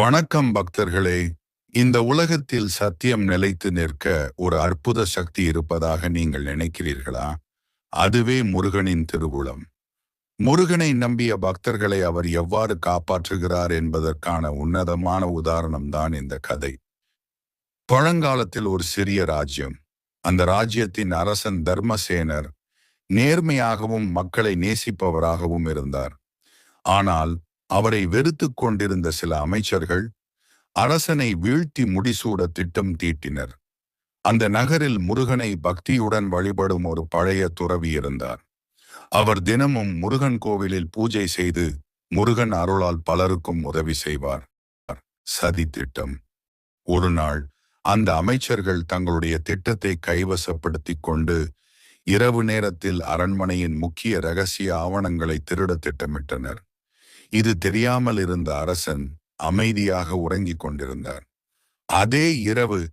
வணக்கம் பக்தர்களே. இந்த உலகத்தில் சத்தியம் நிலைத்து நிற்க ஒரு அற்புத சக்தி இருப்பதாக நீங்கள் நினைக்கிறீர்களா? அதுவே முருகனின் திருவுளம். முருகனை நம்பிய பக்தர்களை அவர் எவ்வாறு காப்பாற்றுகிறார் என்பதற்கான உன்னதமான உதாரணம்தான் இந்த கதை. பழங்காலத்தில் ஒரு சிறிய ராஜ்யம். அந்த ராஜ்யத்தின் அரசன் தர்மசேனர் நேர்மையாகவும் மக்களை நேசிப்பவராகவும் இருந்தார். ஆனால் அவரை வெறுத்து கொண்டிருந்த சில அமைச்சர்கள் அரசனை வீழ்த்தி முடிசூட திட்டம் தீட்டினர். அந்த நகரில் முருகனை பக்தியுடன் வழிபடும் ஒரு பழைய துறவி இருந்தார். அவர் தினமும் முருகன் கோவிலில் பூஜை செய்து முருகன் அருளால் பலருக்கும் உதவி செய்வார். சதி திட்டம். ஒரு நாள் அந்த அமைச்சர்கள் தங்களுடைய திட்டத்தை கைவசப்படுத்திக் கொண்டு இரவு நேரத்தில் அரண்மனையின் முக்கிய ரகசிய ஆவணங்களை திருட திட்டமிட்டனர். இது தெரியாமல் இருந்த அரசன் அமைதியாக உறங்கிக் கொண்டிருந்தார். அதே இரவு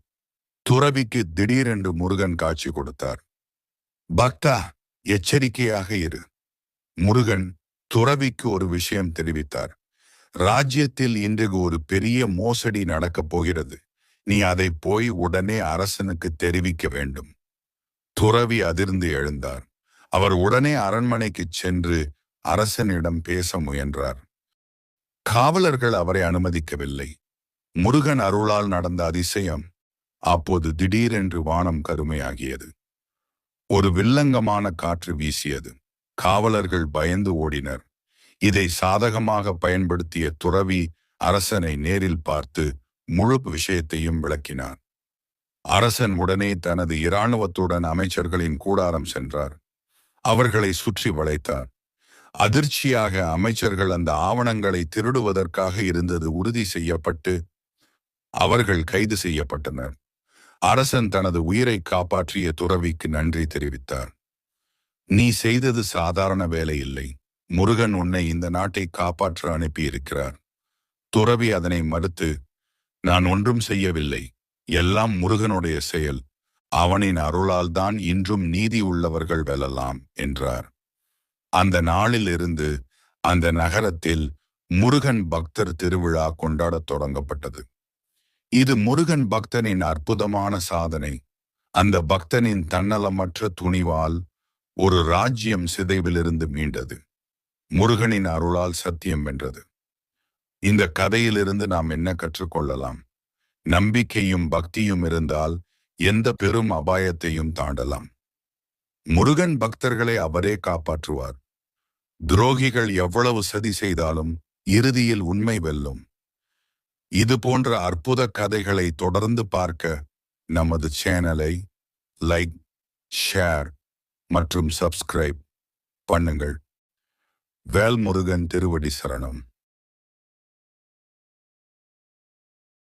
துறவிக்கு திடீரென்று முருகன் காட்சி கொடுத்தார். பக்தா எச்சரிக்கையாக இரு. முருகன் துறவிக்கு ஒரு விஷயம் தெரிவித்தார். ராஜ்யத்தில் இன்று ஒரு பெரிய மோசடி நடக்கப் போகிறது. நீ அதை போய் உடனே அரசனுக்கு தெரிவிக்க வேண்டும். துறவி அதிர்ந்து எழுந்தார். அவர் உடனே அரண்மனைக்கு சென்று அரசனிடம் பேச முயன்றார். காவலர்கள் அவரை அனுமதிக்கவில்லை. முருகன் அருளால் நடந்த அதிசயம் அப்போது திடீரென்று வானம் கருமையாகியது. ஒரு வில்லங்கமான காற்று வீசியது. காவலர்கள் பயந்து ஓடினர். இதை சாதகமாக பயன்படுத்திய துறவி அரசனை நேரில் பார்த்து முழு விஷயத்தையும் விளக்கினார். அரசன் உடனே தனது இராணுவத்துடன் அமைச்சர்களின் கூடாரம் சென்றார். அவர்களை சுற்றி வளைத்தார். அதிர்ச்சியாக அமைச்சர்கள் அந்த ஆவணங்களை திருடுவதற்காக இருந்தது உறுதி செய்யப்பட்டு அவர்கள் கைது செய்யப்பட்டனர். அரசன் தனது உயிரை காப்பாற்றிய துறவிக்கு நன்றி தெரிவித்தார். நீ செய்தது சாதாரண வேலை இல்லை. முருகன் உன்னை இந்த நாட்டை காப்பாற்ற அனுப்பியிருக்கிறார். துறவி அதனை மறுத்து நான் ஒன்றும் செய்யவில்லை. எல்லாம் முருகனுடைய செயல். அவனின் அருளால் தான் இன்றும் நீதி உள்ளவர்கள் வெல்லலாம் என்றார். அந்த நாளில் இருந்து அந்த நகரத்தில் முருகன் பக்தர் திருவிழா கொண்டாடத் தொடங்கப்பட்டது. இது முருகன் பக்தனின் அற்புதமான சாதனை. அந்த பக்தனின் தன்னலமற்ற துணிவால் ஒரு ராஜ்யம் சிதைவிலிருந்து மீண்டது. முருகனின் அருளால் சத்தியம் வென்றது. இந்த கதையிலிருந்து நாம் என்ன கற்றுக்கொள்ளலாம்? நம்பிக்கையும் பக்தியும் இருந்தால் எந்த பெரும் அபாயத்தையும் தாண்டலாம். முருகன் பக்தர்களை அவரே காப்பாற்றுவார். துரோகிகள் எவ்வளவு சதி செய்தாலும் இறுதியில் உண்மை வெல்லும். இது போன்ற அற்புத கதைகளை தொடர்ந்து பார்க்க நமது சேனலை லைக் ஷேர் மற்றும் சப்ஸ்கிரைப் பண்ணுங்கள். வேல்முருகன் திருவடி சரணம்.